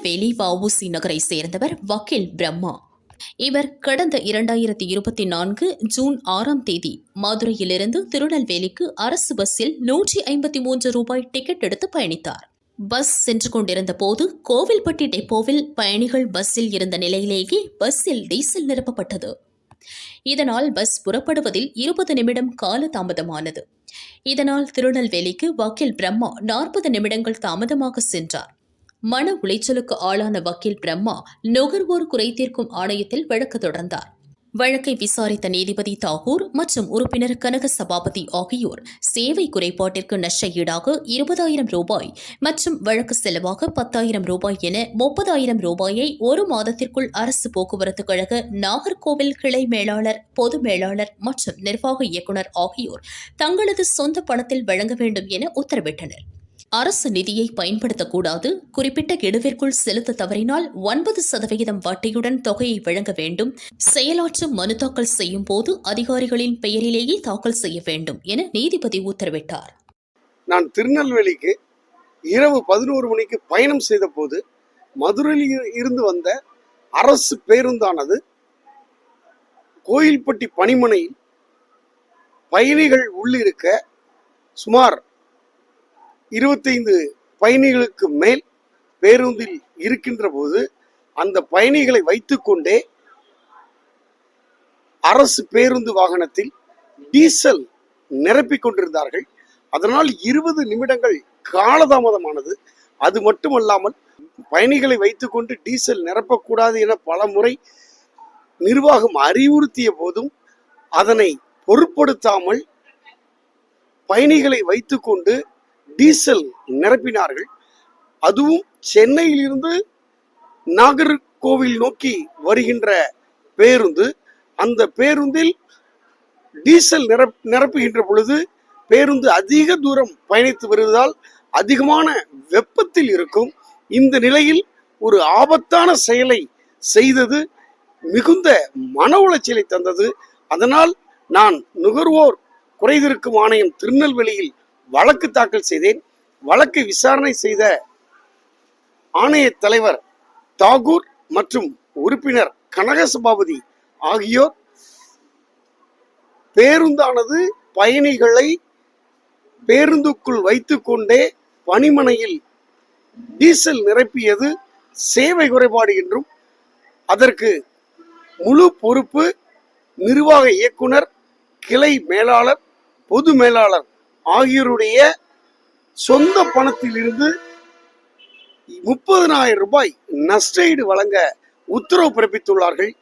திருநெல்வேலி வஉசி நகரை சேர்ந்தவர் வக்கீல் பிரம்மா. இவர் கடந்த இரண்டாயிரத்தி இருபத்தி நான்கு ஜூன் ஆறாம் தேதி மதுரையிலிருந்து திருநெல்வேலிக்கு அரசு பஸ்ஸில் நூற்றி ஐம்பத்தி மூன்று ரூபாய் டிக்கெட் எடுத்து பயணித்தார். பஸ் சென்று கொண்டிருந்த போது கோவில்பட்டி டெப்போவில் பயணிகள் பஸ்ஸில் இருந்த நிலையிலேயே பஸ்ஸில் டீசல் நிரப்பப்பட்டது. இதனால் பஸ் புறப்படுவதில் இருபது நிமிடம் கால தாமதமானது இதனால் திருநெல்வேலிக்கு வக்கீல் பிரம்மா நாற்பது நிமிடங்கள் தாமதமாக சென்றார். மன உளைச்சலுக்கு ஆளான வக்கீல் பிரம்மா நுகர்வோர் குறைதீர்க்கும் ஆணையத்தில் வழக்கு தொடர்ந்தார். வழக்கை விசாரித்த நீதிபதி தாகூர் மற்றும் உறுப்பினர் கனக சபாபதி ஆகியோர் சேவை குறைபாட்டிற்கு நஷ்ட ஈடாக இருபதாயிரம் ரூபாய் மற்றும் வழக்கு செலவாக பத்தாயிரம் ரூபாய் என முப்பதாயிரம் ரூபாயை ஒரு மாதத்திற்குள் அரசு போக்குவரத்து கழக நாகர்கோவில் கிளை மேலாளர் பொது மேலாளர் மற்றும் நிர்வாக இயக்குநர் ஆகியோர் தங்களது சொந்த பணத்தில் வழங்க வேண்டும் என உத்தரவிட்டனர். அரசு நிதியை பயன்படுத்தக்கூடாது. குறிப்பிட்ட கெடுவிற்குள் செலுத்த தவறினால் ஒன்பது சதவிகிதம் வட்டியுடன் தொகையை வழங்க வேண்டும். செயலாற்று மனு தாக்கல் செய்யும் போது அதிகாரிகளின் பெயரிலேயே தாக்கல் செய்ய வேண்டும் என நீதிபதி உத்தரவிட்டார். நான் திருநெல்வேலிக்கு இரவு பதினோரு மணிக்கு பயணம் செய்த போது மதுரையில் இருந்து வந்த அரசு பேருந்தானது கோயில்பட்டி பணிமனையில் பயணிகள் உள்ளிருக்க சுமார் இருபத்தைந்து பயணிகளுக்கு மேல் பேருந்தில் இருக்கின்ற போது அந்த பயணிகளை வைத்துக்கொண்டே அரசு பேருந்து வாகனத்தில் டீசல் நிரப்பிக் கொண்டிருந்தார்கள். அதனால் இருபது நிமிடங்கள் காலதாமதமானது. அது மட்டுமல்லாமல் பயணிகளை வைத்துக்கொண்டு டீசல் நிரப்பக்கூடாது என பல முறை நிர்வாகம் அறிவுறுத்திய போதும் அதனை பொருட்படுத்தாமல் பயணிகளை வைத்துக்கொண்டு டீசல் நிரப்பினார்கள். அதுவும் சென்னையிலிருந்து நாகர்கோவில் நோக்கி வருகின்ற பேருந்து. அந்த பேருந்தில் டீசல் நிரப் நிரப்புகின்ற பொழுது பேருந்து அதிக தூரம் பயணித்து வருவதால் அதிகமான வெப்பத்தில் இருக்கும். இந்த நிலையில் ஒரு ஆபத்தான செயலை செய்தது மிகுந்த மன உளைச்சலை தந்தது. அதனால் நான் நுகர்வோர் குறைதீர்க்கும் ஆணையம் திருநெல்வேலியில் வழக்கு தாக்கல் செய்தேன். வழக்கு விசாரணை செய்த ஆணைய தலைவர் தாகூர் மற்றும் உறுப்பினர் கனக சபாபதி ஆகியோர் பேருந்தானது பயணிகளை பேருந்துக்குள் வைத்துக்கொண்டே பணிமனையில் டீசல் நிரப்பியது சேவை குறைபாடு என்றும் அதற்கு முழு பொறுப்பு நிர்வாக இயக்குனர் கிளை மேலாளர் பொது மேலாளர் ஆகியோருடைய சொந்த பணத்திலிருந்து முப்பதனாயிரம் ரூபாய் நஷ்டஈடு வழங்க உத்தரவு பிறப்பித்துள்ளார்கள்.